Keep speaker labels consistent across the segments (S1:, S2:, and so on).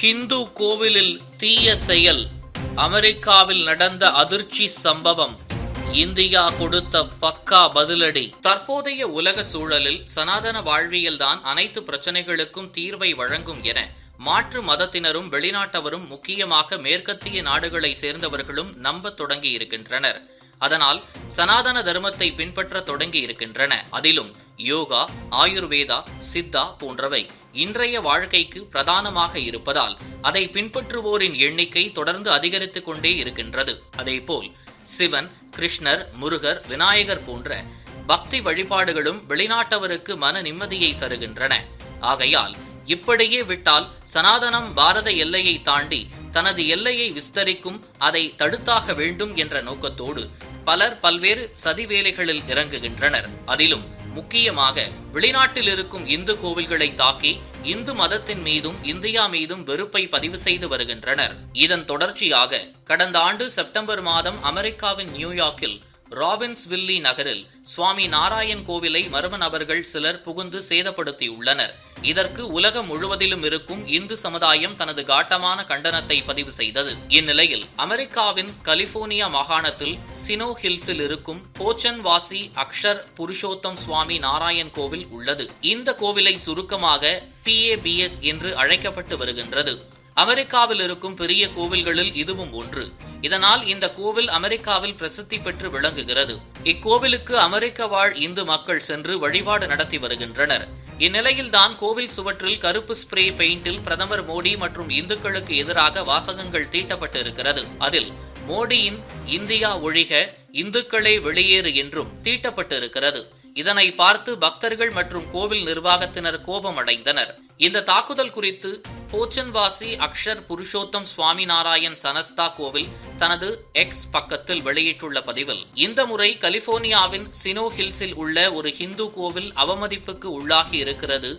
S1: ஹிந்து கோவிலில் தீய செயல் அமெரிக்காவில் நடந்த அதிர்ச்சி சம்பவம் இந்தியா கொடுத்த பக்கா பதிலடி. தற்போதைய உலக சூழலில் சனாதன வாழ்வியல்தான் அனைத்து பிரச்சனைகளுக்கும் தீர்வை வழங்கும் என மாற்று மதத்தினரும் வெளிநாட்டவரும் முக்கியமாக மேற்கத்திய நாடுகளை சேர்ந்தவர்களும் நம்பத் தொடங்கி இருக்கின்றனர் அதனால் சனாதன தர்மத்தை பின்பற்ற தொடங்கி இருக்கின்றன. அதிலும் யோகா ஆயுர்வேதா சித்தா போன்றவை இன்றைய வாழ்க்கைக்கு பிரதானமாக இருப்பதால் அதை பின்பற்றுவோரின் எண்ணிக்கை தொடர்ந்து அதிகரித்துக் கொண்டே இருக்கின்றது. அதேபோல் சிவன் கிருஷ்ணர் முருகர் விநாயகர் போன்ற பக்தி வழிபாடுகளும் வெளிநாட்டவருக்கு மன நிம்மதியை தருகின்றன. ஆகையால் இப்படியே விட்டால் சனாதனம் பாரத எல்லையை தாண்டி தனது எல்லையை விஸ்தரிக்கும் அதை தடுத்தாக வேண்டும் என்ற நோக்கத்தோடு பலர் பல்வேறு சதி வேலைகளில் இறங்குகின்றனர். அதிலும் முக்கியமாக வெளிநாட்டில் இருக்கும் இந்து கோவில்களை தாக்கி இந்து மதத்தின் மீதும் இந்தியா மீதும் வெறுப்பை பதிவு செய்து வருகின்றனர். இதன் தொடர்ச்சியாக கடந்த ஆண்டு செப்டம்பர் மாதம் அமெரிக்காவின் நியூயார்க்கில் ராபின்ஸ்வில்லி நகரில் சுவாமி நாராயண் கோவிலை மர்ம நபர்கள் சிலர் புகுந்து சேதப்படுத்தியுள்ளனர். இதற்கு உலகம் முழுவதிலும் இருக்கும் இந்து சமுதாயம் தனது காட்டமான கண்டனத்தை பதிவு செய்தது. இந்நிலையில் அமெரிக்காவின் கலிபோர்னியா மாகாணத்தில் சினோ ஹில்ஸில் இருக்கும் போச்சன் வாசி அக்ஷர் புருஷோத்தம் சுவாமி நாராயண் கோவில் உள்ளது. இந்த கோவிலை சுருக்கமாக பிஏபிஎஸ் என்று அழைக்கப்பட்டு வருகின்றது. அமெரிக்காவில் இருக்கும் பெரிய கோவில்களில் இதுவும் ஒன்று. இதனால் இந்த கோவில் அமெரிக்காவில் பிரசித்தி பெற்று விளங்குகிறது. இக்கோவிலுக்கு அமெரிக்க வாழ் இந்து மக்கள் சென்று வழிபாடு நடத்தி வருகின்றனர். இந்நிலையில்தான் கோவில் சுவற்றில் கருப்பு ஸ்ப்ரே பெயிண்டில் பிரதமர் மோடி மற்றும் இந்துக்களுக்கு எதிராக வாசகங்கள் தீட்டப்பட்டு இருக்கிறது அதில் மோடியின் இந்தியா ஒழிக இந்துக்களே வெளியேறு என்றும் தீட்டப்பட்டிருக்கிறது. இதனை பார்த்து பக்தர்கள் மற்றும் கோவில் நிர்வாகத்தினர் கோபமடைந்தனர். இந்த தாக்குதல் குறித்து போச்சன்வாசி அக்ஷர் புருஷோத்தம் சுவாமி நாராயண் சனஸ்தா கோவில் தனது எக்ஸ் பக்கத்தில் வெளியிட்டுள்ள பதிவில் இந்த முறை கலிபோர்னியாவின் சினோ ஹில்ஸில் உள்ள ஒரு ஹிந்து கோவில் அவமதிப்புக்கு உள்ளாகி இருக்கிறது.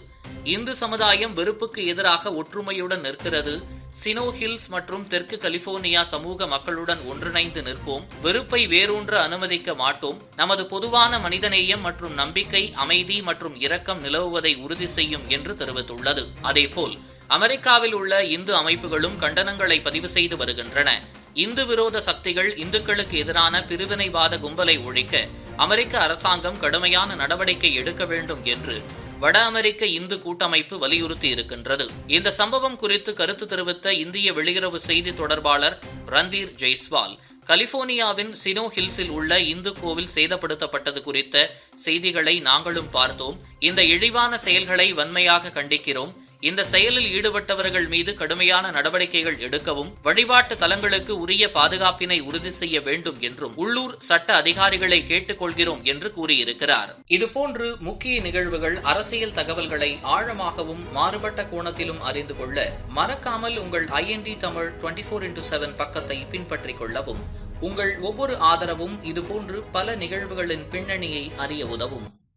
S1: இந்து சமுதாயம் வெறுப்புக்கு எதிராக ஒற்றுமையுடன் நிற்கிறது. சினோ ஹில்ஸ் மற்றும் தெற்கு கலிபோர்னியா சமூக மக்களுடன் ஒன்றிணைந்து நிற்போம். வெறுப்பை வேரூன்ற அனுமதிக்க மாட்டோம். நமது பொதுவான மனிதநேயம் மற்றும் நம்பிக்கை அமைதி மற்றும் இரக்கம் நிலவுவதை உறுதி செய்யும் என்று தெரிவித்துள்ளது. அதேபோல் அமெரிக்காவில் உள்ள இந்து அமைப்புகளும் கண்டனங்களை பதிவு செய்து வருகின்றன. இந்து விரோத சக்திகள் இந்துக்களுக்கு எதிரான பிரிவினைவாத கும்பலை ஒழிக்க அமெரிக்க அரசாங்கம் கடுமையான நடவடிக்கை எடுக்க வேண்டும் என்று வட அமெரிக்க இந்து கூட்டமைப்பு வலியுறுத்தி இருக்கின்றது. இந்த சம்பவம் குறித்து கருத்து தெரிவித்த இந்திய வெளியுறவு செய்தி தொடர்பாளர் ரந்தீர் ஜெய்ஸ்வால் கலிபோர்னியாவின் சினோ ஹில்ஸில் உள்ள இந்து கோவில் சேதப்படுத்தப்பட்டது குறித்த செய்திகளை நாங்களும் பார்த்தோம். இந்த இழிவான செயல்களை வன்மையாக கண்டிக்கிறோம். இந்த செயலில் ஈடுபட்டவர்கள் மீது கடுமையான நடவடிக்கைகள் எடுக்கவும் வழிபாட்டு தலங்களுக்கு உரிய பாதுகாப்பினை உறுதி செய்ய வேண்டும் என்றும் உள்ளூர் சட்ட அதிகாரிகளை கேட்டுக்கொள்கிறோம் என்று கூறியிருக்கிறார். இதுபோன்று முக்கிய நிகழ்வுகள் அரசியல் தகவல்களை ஆழமாகவும் மாறுபட்ட கோணத்திலும் அறிந்து கொள்ள மறக்காமல் உங்கள் IND Tamil twenty four into seven பக்கத்தை பின்பற்றிக் கொள்ளவும் உங்கள் ஒவ்வொரு ஆதரவும் இதுபோன்று பல நிகழ்வுகளின் பின்னணியை அறிய உதவும்.